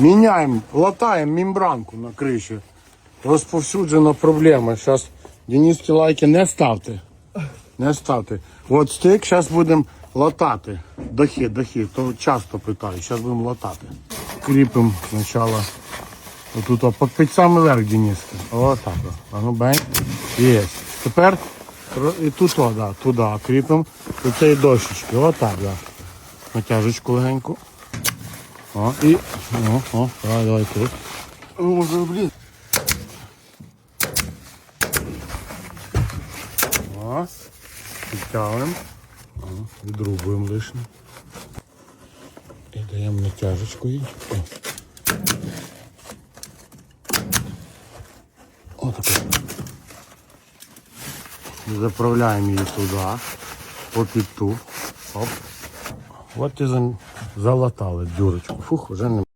Міняємо, латаємо мембранку на криші. Розповсюджена проблема. Зараз Денискі лайки не ставте. Не ставте. От стик зараз будемо латати. Дахи, дахи. То часто питають. Зараз будемо латати. Кріпимо спочатку. Отут о, під, самий верх Дениска. Отак. А ну бень. Є. Тепер і тут, да, туди кріпимо до цієї дощечки. Отак, да. Натяжечку легеньку. О, і. О, о, давай, давай тут. Може, блін. О, підтягуємо. О, Відрубуємо лишнє. І даємо натяжечку їй. О. Отако. Заправляємо її туди, по піту. Оп. От і за- залатали дюрочку. Фух, вже не